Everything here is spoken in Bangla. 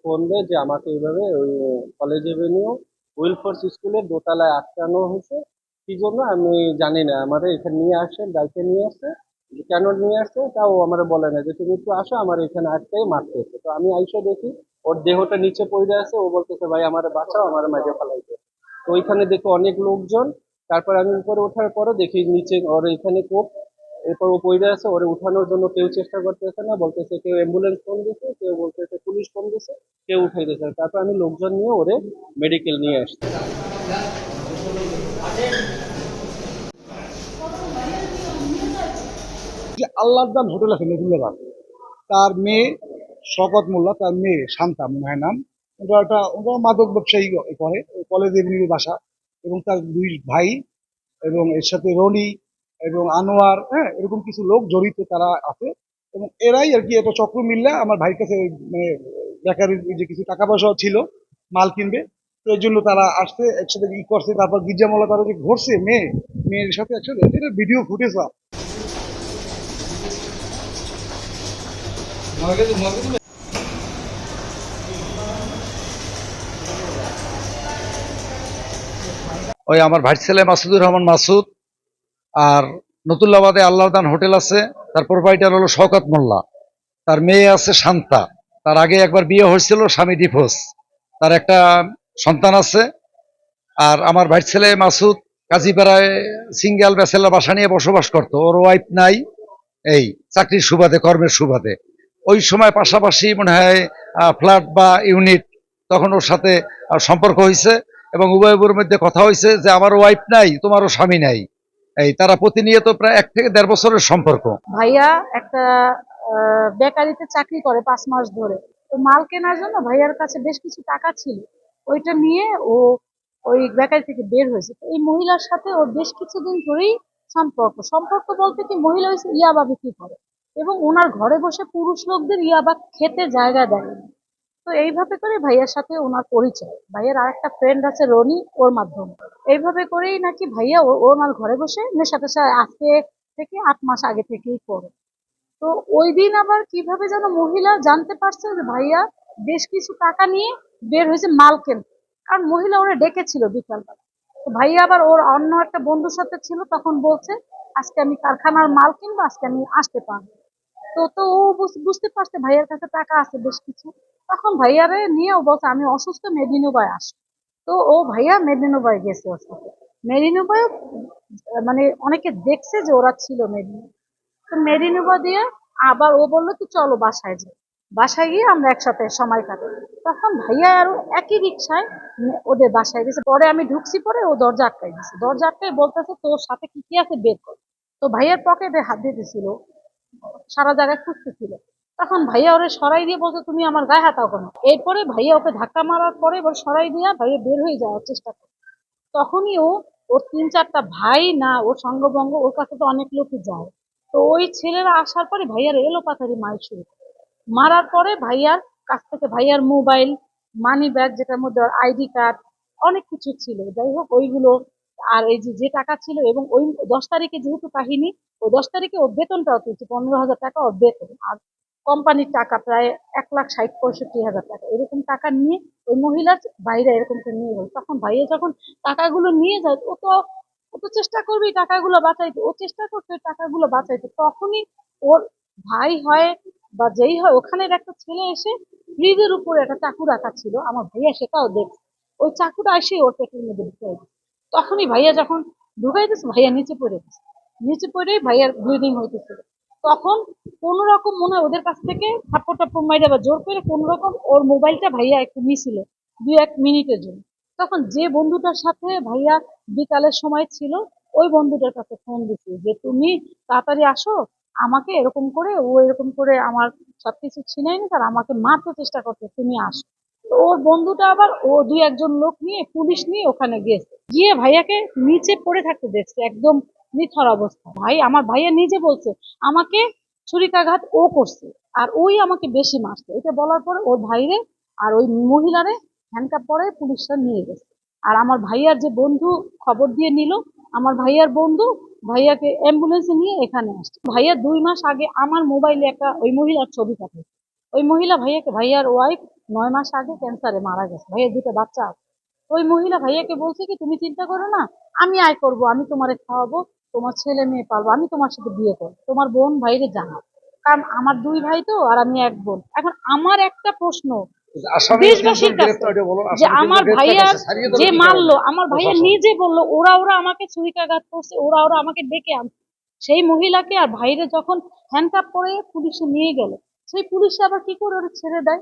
ফোন দেয় যে আমাকে এইভাবে ওই কলেজ এভিনিউ উইলফোর্স স্কুলের দোতলায় আটকানো হয়েছে। কি জন্য? আমি জানি না। আমাদের এখানে নিয়ে আসে ডাইকে নিয়ে আসছে কেন নিয়ে আসছে তাও আমার বলে না যে তুমি একটু আসো, আমার এখানে আটকাই মারতেছে তো আমি আইসে দেখি, ওর দেহটা নিচে পড়ে আছে। ও বলতেছে, ভাই, আমার বাঁচাও, আমার মাঝে ফেলাইতে। তো ওইখানে দেখি অনেক লোকজন। তারপর আমি উপরে ওঠার পরে দেখি নিচে, ওর এখানে কোপ এরপর ও পড়ে আছে, ওরে উঠানোর জন্য কেউ চেষ্টা করতেছে না, বলতেছে কেউ অ্যাম্বুলেন্স ফোন দিছে, কেউ বলতেছে পুলিশ ফোন দিছে, কেউ উঠাই দিয়েছে তারপর আমি লোকজন নিয়ে ওরে মেডিকেল নিয়ে আসছি। যে আল্লাহর দান হোটেল আছে নতুল্লাবাদ তার মেয়ে শকত মোল্লা, তার মেয়ে শান্তা মনে হয় নাম। ওরা একটা, ওরা মাদক ব্যবসায়ী করে কলেজ এভিনিউ বাসা। এবং তার দুই ভাই এবং এর সাথে রনি এবং আনোয়ার হ্যাঁ এরকম কিছু লোক জড়িত তারা আছে। এবং এরাই আর কি একটা চক্র মিললে আমার ভাইয়ের কাছে মানে বেকারের যে কিছু টাকা পয়সা ছিল, মাল কিনবে, তো এর জন্য তারা আসছে, একসাথে ই করছে, তারপর গির্জামলা তারা যে ঘুরছে, মেয়ে, মেয়ের সাথে একসাথে এটা ভিডিও ফুটেজ ওই আমার ভাই ছেলে মাসুদুর রহমান মাসুদ আর নতুল্লাবাদে আল্লাহদান হোটেল আছে, তার প্রোপাইটার হলো শওকত মোল্লা। তার মেয়ে আছে শান্তা। তার আগে একবার বিয়ে হয়েছিল স্বামী ডিভোর্স তার একটা সন্তান আছে, আর আমার ভাই ছেলে মাসুদ কাজীপাড়ায় সিঙ্গেল ব্যাচেলার বাসা নিয়ে বসবাস করতো। ওর ওয়াইফ নাই, এই চাকরির সুবাদে, কর্মের সুবাদে। ওই সময় পাশাপাশি মনে হয় ফ্ল্যাট বা ইউনিট তখন ওর সাথে সম্পর্ক হয়েছে এবং উভয়ের মধ্যে কথা হয়েছে যে আমারও ওয়াইফ নাই, তোমারও স্বামী নাই। এই তারা প্রতিনিয়ত প্রায় এক থেকে দেড় বছরের সম্পর্ক। ভাইয়া একটা বেকারিতে চাকরি করে পাঁচ মাস ধরে। তো মাল কেনার জন্য ভাইয়ার কাছে বেশ কিছু টাকা ছিল। ওইটা নিয়ে ও ওই বেকারি থেকে বের হয়েছে। তো এই মহিলার সাথে ওর বেশ কিছুদিন ধরেই সম্পর্ক। সম্পর্ক বলতে কি, মহিলা হয়েছে, ইয়াবা বিক্রি করে। এবং ওনার ঘরে বসে পুরুষ লোকদের ইয়াবা খেতে জায়গা দেয়। তো এইভাবে করে ভাইয়ার সাথে ওনার পরিচয়। ভাইয়ার আর একটা ফ্রেন্ড আছে রনি, ওর মাধ্যমে। এইভাবে করেই নাকি ভাইয়া ওনার ঘরে বসে নেশা টেশা আজকে থেকে আট মাস আগে থেকেই করে। তো ওই দিন আবার কীভাবে যেন মহিলা জানতে পারছে যে ভাইয়া বেশ কিছু টাকা নিয়ে বের হয়েছে মাল কিনতে। কারণ মহিলা ওরা ডেকেছিল বিকালবেলা। তো ভাইয়া আবার ওর অন্য একটা বন্ধুর সাথে ছিল, তখন বলছে, আজকে আমি কারখানার মাল কিনবো, আজকে আমি আসতে পারব তো তো ও বুঝতে পারছে ভাইয়ার কাছে টাকা আছে বেশ কিছু। তখন ভাইয়ারে নিয়ে ও বলছে, আমি অসুস্থ, মেদিনীবাই আসব। তো ও ভাইয়া মেদিনীবাই গেছে ওর সাথে মেদিনীবাই মানে অনেকে দেখছে যে ওরা ছিল মেদিনী তো মেরিনোভা দিয়ে আবার ও বলল কি, চলো বাসায় যাই। বাসায় গিয়ে আমরা একসাথে সময় কাটাই। তখন ভাইয়া আর একই রিক্সায় ওদের বাসায় গেছে। পরে আমি ঢুকছি, পরে ও দরজা আটকাই দিছে। দরজা আটকাই বলতেছে, তোর সাথে কি কি আছে বের কর। তো ভাইয়ার পকেটে হাত দিতেছিল। সারা জায়গায় খুঁজতেছিল তখন ভাইয়া ওরে সরাই দিয়ে বলছে, তুমি আমার গায়ে হাতাও কেন? এরপরে ভাইয়া ওকে ধাক্কা মারার পরে এবার সরাই দিয়া ভাইয়া বের হয়ে যাওয়ার চেষ্টা করে। তখনই ও, ওর তিন চারটা ভাই না, ওর সঙ্গবঙ্গ, ওর কাছে তো অনেক লোকই যায়। তো ওই ছেলেরা আসার পরে ভাইয়ার এলো পাথারি মার শুরু মারার পরে ভাইয়ার কাছ থেকে ভাইয়ার মোবাইল মানি ব্যাগ যেটার মধ্যে আইডি কার্ড, অনেক কিছু ছিল। যাই হোক, ওইগুলো আর এই যে যে টাকা ছিল এবং ওই দশ তারিখে যেহেতু কাহিনী, ওই দশ তারিখে ওর বেতনটাও তুলছে পনেরো হাজার টাকা ওর বেতন। আর কোম্পানির টাকা প্রায় এক লাখ ষাট, পঁয়ষট্টি হাজার টাকা। এরকম টাকা নিয়ে ওই মহিলার বাইরে এরকম নিয়ে গেল। তখন ভাইয়া যখন টাকাগুলো নিয়ে যায়, ও তো ও তো চেষ্টা করবে টাকাগুলো বাঁচাইতে। ও চেষ্টা করছে টাকাগুলো বাঁচাইতে। তখনই ওর ভাই হয় বা যেই হয়, ওখানের একটা ছেলে এসে ফ্রিজের উপরে একটা চাকু রাখা ছিল। আমার ভাইয়া সেটাও দেখছে। ওই চাকুটা এসে ওর পেটের মধ্যে দিচ্ছে তখনই ভাইয়া যখন ঢুকাই দিচ্ছে ভাইয়া নিচে পড়ে গেছে। নিচে পড়েই ভাইয়ার ব্লিডিং হইতেছিল। তখন কোন রকম মনে ওদের কাছ থেকে থাপ্পড় টাপ্পড় মাইরে বা জোর করে কোন রকম ওর মোবাইলটা ভাইয়া একটু নিছিল দু এক মিনিটের জন্য। তখন যে বন্ধুটার সাথে ভাইয়া বিকালের সময় ছিল, ওই বন্ধুটার কাছে ফোন দিছি যে, তুমি তাড়াতাড়ি আসো, আমাকে এরকম করে ও এরকম করে আমার সবকিছু ছিনাই নিতে তার আমাকে মারতে চেষ্টা করছে, তুমি আসো। তো ওর বন্ধুটা আবার ও দুই একজন লোক নিয়ে, পুলিশ নিয়ে ওখানে গিয়েছে গিয়ে ভাইয়াকে নিচে পড়ে থাকতে দেখছে, একদম নিথর অবস্থা। ভাই, আমার ভাইয়া নিজে বলছে, আমাকে ছুরিকাঘাত ও করছে, আর ওই আমাকে বেশি মারছে। এটা বলার পরে ওর ভাইরে আর ওই মহিলারে হ্যান্ডকাপ পরে পুলিশরা নিয়ে গেছে। আর আমার ভাইয়ার যে বন্ধু খবর দিয়ে নিল, আমার ভাইয়ার বন্ধু ভাইয়াকে অ্যাম্বুলেন্সে নিয়ে এখানে আসছে। ভাইয়া দুই মাস আগে আমার মোবাইলে একটা ওই মহিলার ছবি পাঠিয়েছে ওই মহিলা ভাইয়াকে ভাইয়ার ওয়াইফ নয় মাস আগে ক্যান্সারে মারা গেছে। ভাইয়ের দুটো বাচ্চা আছে। ওই মহিলা ভাইয়াকে বলছে কি তুমি চিন্তা করো না আমি আয় করব আমি তোমারে খাওয়াবো তোমার ছেলে মেয়ে পালবো আমি তোমার সাথে বিয়ে করব তোমার বোন ভাইরে জানাও কারণ আমার দুই ভাই তো আর আমি এক বোন। এখন আমার একটা প্রশ্ন দেশবাসীর কাছে যে আমার দিল যে মারলো আমার ভাইয়া নিজে বলল ওরা ওরা আমাকে ছুরিকাঘাত করছে ওরা ওরা আমাকে ডেকে আনছে। সেই মহিলাকে আর ভাইরে যখন হ্যান্ডকাপ করে পুলিশে নিয়ে গেল সেই পুলিশে আবার কি করে ওরা ছেড়ে দেয়?